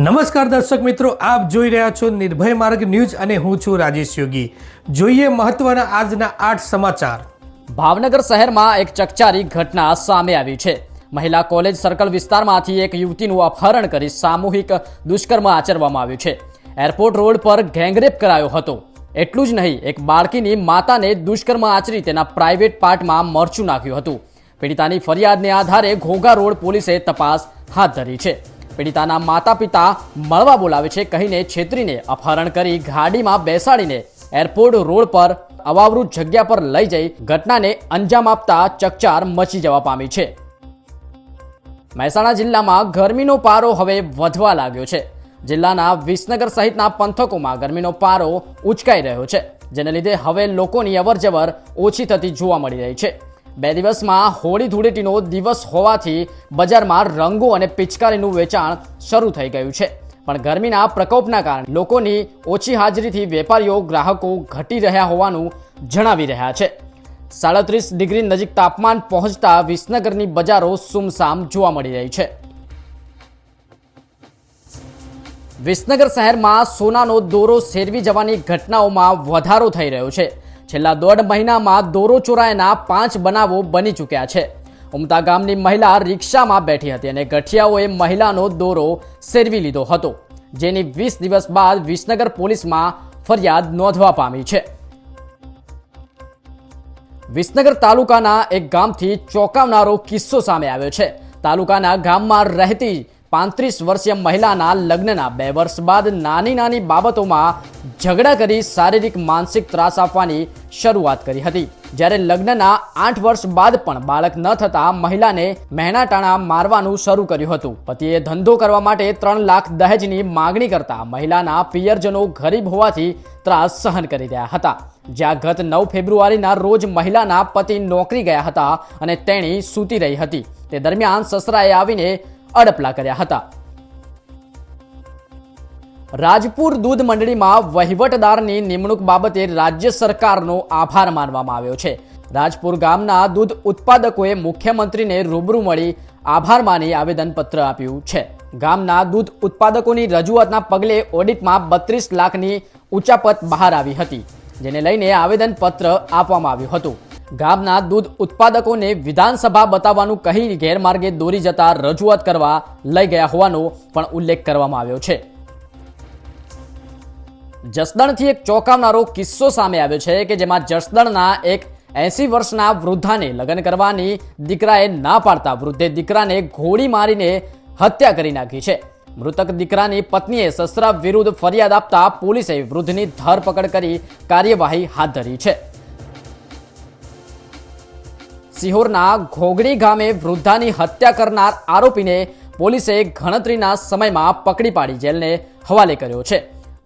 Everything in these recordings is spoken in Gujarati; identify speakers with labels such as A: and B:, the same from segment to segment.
A: નમસ્કાર દર્શક મિત્રો, આપ જોઈ રહ્યા છો નિર્ભય માર્ગ ન્યૂઝ અને હું છું રાજેશ યોગી. જોઈએ મહત્વના આજના આઠ સમાચાર.
B: ભાવનગર શહેરમાં એક ચકચારી ઘટના સામે આવી છે. મહિલા કોલેજ સર્કલ વિસ્તારમાંથી એક યુવતીનું અપહરણ કરી સામૂહિક દુષ્કર્મ આચરવામાં આવ્યું છે. એરપોર્ટ રોડ પર ગેંગરેપ કરાયો હતો. એટલું જ નહીં, એક બાળકીની માતાને દુષ્કર્મ આચરી તેના પ્રાઇવેટ પાર્ટમાં મરચું નાખ્યું હતું. પીડિતાની ફરિયાદને આધારે ઘોઘા રોડ પોલીસે તપાસ હાથ ધરી છે. પીડિતાના માતા પિતા મળવા બોલાવે છે કહીને છેતરીને અપહરણ કરી ગાડીમાં બેસાડીને એરપોર્ટ રોડ પર અવાવૃત જગ્યા પર લઈ જઈ ઘટનાને અંજામ આપતા ચકચાર મચી જવા પામી છે. મહેસાણા જિલ્લામાં ગરમીનો પારો હવે વધવા લાગ્યો છે. જિલ્લાના વિસનગર સહિતના પંથકોમાં ગરમીનો પારો ઉચકાઈ રહ્યો છે, જેને લીધે હવે લોકોની અવરજવર ઓછી થતી જોવા મળી રહી છે. બે દિવસમાં હોળી ધૂળેટીનો દિવસ હોવાથી બજારમાં રંગો અને પિચકારીનું વેચાણ શરૂ થઈ ગયું છે. પણ ગરમીના પ્રકોપના કારણે લોકોની ઓછી હાજરીથી વેપારીઓ, ગ્રાહકો ઘટી રહ્યા હોવાનું જણાવી રહ્યા છે. સાડત્રીસ ડિગ્રી નજીક તાપમાન પહોંચતા વિસનગરની બજારો સુમસામ જોવા મળી રહી છે. વિસનગર શહેરમાં સોનાનો દોરો શેરવી જવાની ઘટનાઓમાં વધારો થઈ રહ્યો છે. છેલ્લા દોઢ મહિનામાં દોરો ચોરાયના પાંચ બનાવો બની ચૂક્યા છે. ઉમતા ગામની મહિલા રિક્ષામાં બેઠી હતી અને ગઠિયાઓએ મહિલાનો દોરો શેરવી લીધો હતો, જેની વીસ દિવસ બાદ વિસનગર પોલીસમાં ફરિયાદ નોંધવા પામી છે. વિસનગર તાલુકાના એક ગામથી ચોંકાવનારો કિસ્સો સામે આવ્યો છે. તાલુકાના ગામમાં રહેતી પાંત્રીસ વર્ષીય મહિલાના લગ્નના બે વર્ષ બાદ નાની નાની બાબતોમાં ઝઘડા કરી શારીરિક માનસિક ત્રાસ આપવાની શરૂઆત કરી હતી. જ્યારે લગ્નના આઠ વર્ષ બાદ પણ બાળક ન થતા મહિલાને મહેનાટાણા મારવાનું શરૂ કર્યું હતું. પતિએ ધંધો કરવા માટે ત્રણ લાખ દહેજની માગણી કરતા મહિલાના પિયરજનો ગરીબ હોવાથી ત્રાસ સહન કરી રહ્યા હતા. જ્યાં ગત નવ ફેબ્રુઆરીના રોજ મહિલાના પતિ નોકરી ગયા હતા અને તેણી સૂતી રહી હતી. તે દરમિયાન સસરાએ આવીને અડપલા કર્યા હતા. રાજપુર દૂધ મંડળીમાં વહીવટદારની નિમણૂક બાબતે રાજ્ય સરકારનો આભાર માનવામાં આવ્યો છે. રાજપુર ગામના દૂધ ઉત્પાદકોએ મુખ્યમંત્રીને રૂબરૂ મળી આભાર માની આવેદનપત્ર આપ્યું છે. ગામના દૂધ ઉત્પાદકોની રજૂઆતના પગલે ઓડિટમાં બત્રીસ લાખની ઉચાપત બહાર આવી હતી, જેને લઈને આવેદનપત્ર આપવામાં આવ્યું હતું. ગામના દૂધ ઉત્પાદકોને વિધાનસભા બતાવવાનું કહી ગેરમાર્ગે દોરી જતા રજૂઆત કરવા લઈ ગયા હોવાનો પણ ઉલ્લેખ કરવામાં આવ્યો છે. જસદણથી એક ચોંકાવનારો કિસ્સો સામે આવ્યો છે કે જેમાં જસદણના એક એસી વર્ષના વૃદ્ધાને લગ્ન કરવાની દીકરાએ ના પાડતા વૃદ્ધે દીકરાને ગોળી મારીને હત્યા કરી નાખી છે. મૃતક દીકરાની પત્નીએ સસરા વિરુદ્ધ ફરિયાદ આપતા પોલીસે વૃદ્ધની ધરપકડ કરી કાર્યવાહી હાથ ધરી છે. સિહોરના ઘોઘડી ગામે વૃદ્ધાની હત્યા કરનાર આરોપીને પોલીસે ગણતરીના સમયમાં પકડી પાડી જેલને હવાલે કર્યો છે.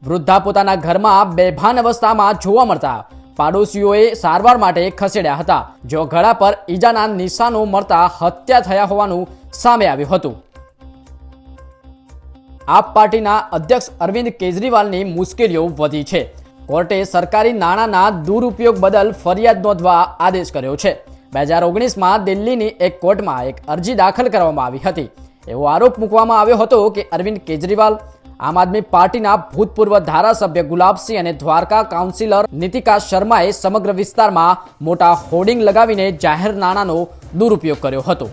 B: વૃદ્ધા પોતાના ઘરમાં બેભાન અવસ્થામાં જોવા મળતા પાડોશીઓએ સારવાર માટે ખસેડ્યા હતા, જો ગળા પર ઈજાના નિશાનો મળતા હત્યા થયા હોવાનું સામે આવ્યું હતું. આપ પાર્ટીના અધ્યક્ષ અરવિંદ કેજરીવાલની મુશ્કેલીઓ વધી છે. કોર્ટે સરકારી નાણાંના દુરુપયોગ બદલ ફરિયાદ નોંધવા આદેશ કર્યો છે. બે હજાર ઓગણીસમાં દિલ્હીની એક કોર્ટમાં એક અરજી દાખલ કરવામાં આવી હતી. એવો આરોપ મૂકવામાં આવ્યો હતો કે અરવિંદ કેજરીવાલ, આમ આદમી પાર્ટીના ભૂતપૂર્વ ધારાસભ્ય ગુલાબસિંહ અને દ્વારકા કાઉન્સિલર નીતિકા શર્માએ સમગ્ર વિસ્તારમાં મોટા હોર્ડિંગ લગાવીને જાહેર નાણાંનો દુરુપયોગ કર્યો હતો.